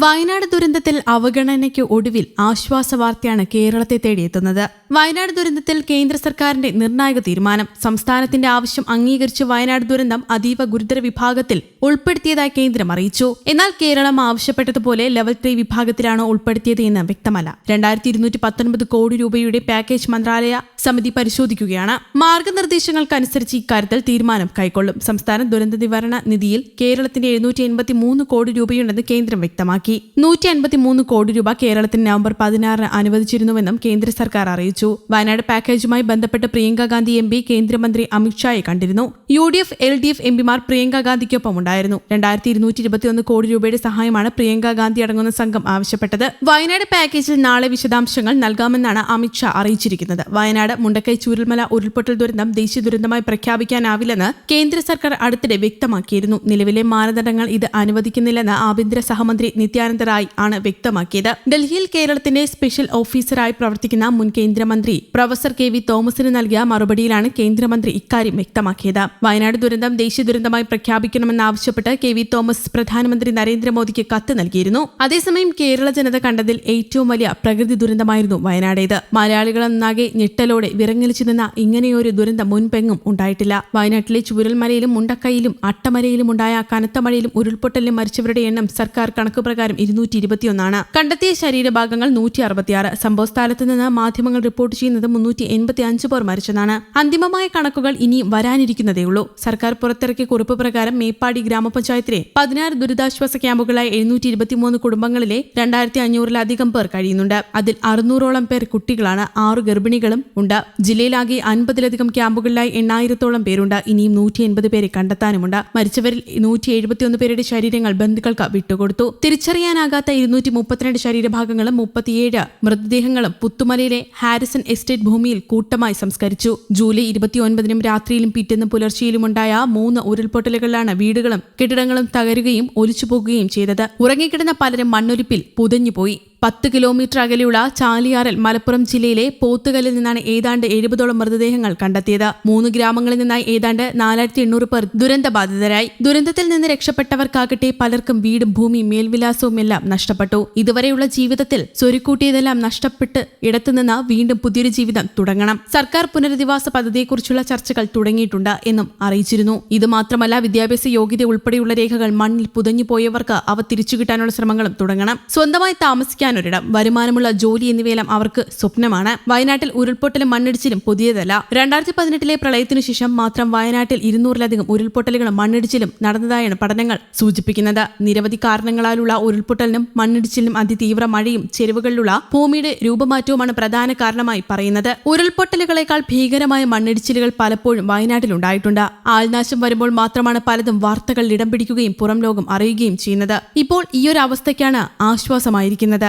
വയനാട് ദുരന്തത്തിൽ അവഗണനയ്ക്ക് ഒടുവിൽ ആശ്വാസ വാർത്തയാണ് കേരളത്തെ തേടിയെത്തുന്നത്. വയനാട് ദുരന്തത്തിൽ കേന്ദ്ര സർക്കാരിന്റെ നിർണായക തീരുമാനം. സംസ്ഥാനത്തിന്റെ ആവശ്യം അംഗീകരിച്ച് വയനാട് ദുരന്തം അതീവ ഗുരുതര വിഭാഗത്തിൽ ഉൾപ്പെടുത്തിയതായി കേന്ദ്രം അറിയിച്ചു. എന്നാൽ കേരളം ആവശ്യപ്പെട്ടതുപോലെ ലെവൽ ത്രീ വിഭാഗത്തിലാണ് ഉൾപ്പെടുത്തിയത് എന്ന് വ്യക്തമല്ല. രണ്ടായിരത്തി ഇരുന്നൂറ്റി പത്തൊൻപത് കോടി രൂപയുടെ പാക്കേജ് മന്ത്രാലയ സമിതി പരിശോധിക്കുകയാണ്. മാർഗനിർദ്ദേശങ്ങൾക്കനുസരിച്ച് ഇക്കാര്യത്തിൽ തീരുമാനം കൈക്കൊള്ളും. സംസ്ഥാന ദുരന്ത നിവാരണ നിധിയിൽ കേരളത്തിന്റെ എഴുന്നൂറ്റി എൺപത്തി മൂന്ന് കോടി രൂപയുണ്ടെന്ന് കേന്ദ്രം വ്യക്തമാക്കി. നൂറ്റി അൻപത്തി മൂന്ന് കോടി രൂപ കേരളത്തിന് നവംബർ പതിനാറിന് അനുവദിച്ചിരുന്നുവെന്നും കേന്ദ്ര സർക്കാർ അറിയിച്ചു. വയനാട് പാക്കേജുമായി ബന്ധപ്പെട്ട് പ്രിയങ്ക ഗാന്ധി എം പി കേന്ദ്രമന്ത്രി അമിത്ഷായെ കണ്ടിരുന്നു. U D F L D F എംപിമാർ പ്രിയങ്ക ഗാന്ധിക്കൊപ്പം ഉണ്ടായിരുന്നു. രണ്ടായിരത്തി ഇരുന്നൂറ്റി ഇരുപത്തിയൊന്ന് കോടി രൂപയുടെ സഹായമാണ് പ്രിയങ്ക ഗാന്ധി അടങ്ങുന്ന സംഘം ആവശ്യപ്പെട്ടത്. വയനാട് പാക്കേജിൽ നാളെ വിശദാംശങ്ങൾ നൽകാമെന്നാണ് അമിത്ഷാ അറിയിച്ചിരിക്കുന്നത്. വയനാട് മുണ്ടക്കൈ ചൂരൽമല ഉരുൾപൊട്ടൽ ദുരന്തം ദേശീയ ദുരന്തമായി പ്രഖ്യാപിക്കാനാവില്ലെന്ന് കേന്ദ്ര സർക്കാർ അടുത്തിടെ വ്യക്തമാക്കിയിരുന്നു. നിലവിലെ മാനദണ്ഡങ്ങൾ ഇത് അനുവദിക്കുന്നില്ലെന്ന് ആഭ്യന്തര സഹമന്ത്രി നിത്യാനന്ദ റായ് ആണ് വ്യക്തമാക്കിയത്. ഡൽഹിയിൽ കേരളത്തിന്റെ സ്പെഷ്യൽ ഓഫീസറായി പ്രവർത്തിക്കുന്ന മുൻ കേന്ദ്രമന്ത്രി പ്രൊഫസർ കെ വി തോമസിന് നൽകിയ മറുപടിയിലാണ് കേന്ദ്രമന്ത്രി ഇക്കാര്യം വ്യക്തമാക്കിയത്. വയനാട് ദുരന്തം ദേശീയ ദുരന്തമായി പ്രഖ്യാപിക്കണമെന്നാവശ്യപ്പെട്ട് കെ വി തോമസ് പ്രധാനമന്ത്രി നരേന്ദ്രമോദിക്ക് കത്ത് നൽകിയിരുന്നു. അതേസമയം കേരള ജനത കണ്ടതിൽ ഏറ്റവും വലിയ പ്രകൃതി ദുരന്തമായിരുന്നു വയനാടേത്. മലയാളികളൊന്നാകെ ഞെട്ടലോടെ വിറങ്ങലിച്ചു നിന്ന ഇങ്ങനെയൊരു ദുരന്തം മുൻപെങ്ങും ഉണ്ടായിട്ടില്ല. വയനാട്ടിലെ ചുരൽമലയിലും മുണ്ടക്കൈയിലും അട്ടമലയിലും ഉണ്ടായ കനത്ത മഴയിലും ഉരുൾപൊട്ടലിലും മരിച്ചവരുടെ എണ്ണം സർക്കാർ കണക്ക് പ്രകാരം ഇരുന്നൂറ്റി ഇരുപത്തിയൊന്നാണ് കണ്ടെത്തിയ ശരീരഭാഗങ്ങൾ നൂറ്റി അറുപത്തിയാറ് സംഭവസ്ഥലത്ത് നിന്ന് മാധ്യമങ്ങൾ റിപ്പോർട്ട് ചെയ്യുന്നത് മുന്നൂറ്റി എൺപത്തി അഞ്ച് പേർ മരിച്ചതാണ് അന്തിമമായ കണക്കുകൾ ഇനി വരാനിരിക്കുന്നതേയുള്ളൂ. സർക്കാർ പുറത്തിറക്കിയ കുറിപ്പ് പ്രകാരം മേപ്പാടി ഗ്രാമപഞ്ചായത്തിലെ പതിനാറ് ദുരിതാശ്വാസ ക്യാമ്പുകളായ എഴുന്നൂറ്റി ഇരുപത്തിമൂന്ന് കുടുംബങ്ങളിലെ രണ്ടായിരത്തി അഞ്ഞൂറിലധികം പേർ കഴിയുന്നുണ്ട്. അതിൽ അറുന്നൂറോളം പേർ കുട്ടികളാണ്. ആറ് ഗർഭിണികളും ഉണ്ട്. ജില്ലയിലാകെ അൻപതിലധികം ക്യാമ്പുകളിലായി എണ്ണായിരത്തോളം പേരുണ്ട്. ഇനിയും നൂറ്റി എൺപത് പേരെ കണ്ടെത്താനുമുണ്ട്. മരിച്ചവരിൽ നൂറ്റി എഴുപത്തിയൊന്ന് പേരുടെ ശരീരങ്ങൾ ബന്ധുക്കൾക്ക് വിട്ടുകൊടുത്തു. തിരിച്ചറിയാനാകാത്ത ഇരുന്നൂറ്റി മുപ്പത്തിരണ്ട് ശരീരഭാഗങ്ങളും മുപ്പത്തിയേഴ് മൃതദേഹങ്ങളും പുത്തുമലയിലെ ഹാരിസൺ എസ്റ്റേറ്റ് ഭൂമിയിൽ കൂട്ടമായി സംസ്കരിച്ചു. ജൂലൈ ഇരുപത്തിയൊൻപതിനും രാത്രിയിലും പിറ്റേന്ന് പുലർച്ചെയിലുമുണ്ടായ മൂന്ന് ഉരുൾപൊട്ടലുകളിലാണ് വീടുകളും കെട്ടിടങ്ങളും തകരുകയും ഒലിച്ചുപോകുകയും ചെയ്തത്. ഉറങ്ങിക്കിടന്ന പലരും മണ്ണൊലിപ്പിൽ പുതഞ്ഞുപോയി. പത്ത് കിലോമീറ്റർ അകലെയുള്ള ചാലിയാറിൽ മലപ്പുറം ജില്ലയിലെ പോത്തുകല്ലിൽ നിന്നാണ് ഏതാണ്ട് എഴുപതോളം മൃതദേഹങ്ങൾ കണ്ടെത്തിയത്. മൂന്ന് ഗ്രാമങ്ങളിൽ നിന്നായി ഏതാണ്ട് നാലായിരത്തി എണ്ണൂറ് പേർ ദുരന്തബാധിതരായി. ദുരന്തത്തിൽ നിന്ന് രക്ഷപ്പെട്ടവർക്കാകട്ടെ പലർക്കും വീടും ഭൂമി മേൽവിലാസവും എല്ലാം നഷ്ടപ്പെട്ടു. ഇതുവരെയുള്ള ജീവിതത്തിൽ സ്വരുക്കൂട്ടിയതെല്ലാം നഷ്ടപ്പെട്ട് ഇടത്തുനിന്ന് വീണ്ടും പുതിയൊരു ജീവിതം തുടങ്ങണം. സർക്കാർ പുനരധിവാസ പദ്ധതിയെക്കുറിച്ചുള്ള ചർച്ചകൾ തുടങ്ങിയിട്ടുണ്ട് എന്നും അറിയിച്ചിരുന്നു. ഇതുമാത്രമല്ല വിദ്യാഭ്യാസ യോഗ്യത ഉൾപ്പെടെയുള്ള രേഖകൾ മണ്ണിൽ പുതഞ്ഞുപോയവർക്ക് അവ തിരിച്ചുകിട്ടാനുള്ള ശ്രമങ്ങളും തുടങ്ങണം. സ്വന്തമായി താമസിക്കാനൊരിടം വരുമാനമുള്ള ജോലി എന്നിവയെല്ലാം അവർക്ക് സ്വപ്നമാണ്. വയനാട്ടിൽ ഉരുൾപൊട്ടലും മണ്ണിടിച്ചിലും പുതിയതല്ല. രണ്ടായിരത്തി പതിനെട്ടിലെ പ്രളയത്തിനു ശേഷം മാത്രം വയനാട്ടിൽ ഇരുന്നൂറിലധികം ഉരുൾപൊട്ടലുകളും മണ്ണിടിച്ചിലും നടന്നതായാണ് പഠനങ്ങൾ സൂചിപ്പിക്കുന്നത്. നിരവധി കാരണങ്ങളാലുള്ള ഉരുൾപൊട്ടലിനും മണ്ണിടിച്ചിലിനും അതിതീവ്ര മഴയും ചെരുവുകളിലുള്ള ഭൂമിയുടെ രൂപമാറ്റവുമാണ് പ്രധാന കാരണമായി പറയുന്നത്. ഉരുൾപൊട്ടലുകളെക്കാൾ ഭീകരമായ മണ്ണിടിച്ചിലുകൾ പലപ്പോഴും വയനാട്ടിൽ ഉണ്ടായിട്ടുണ്ട്. ആൾനാശം വരുമ്പോൾ മാത്രമാണ് പലതും വാർത്തകളിൽ ഇടം പിടിക്കുകയും പുറം ലോകം അറിയുകയും ചെയ്യുന്നത്. ഇപ്പോൾ ഈയൊരു അവസ്ഥയ്ക്കാണ് ആശ്വാസമായിരിക്കുന്നത്.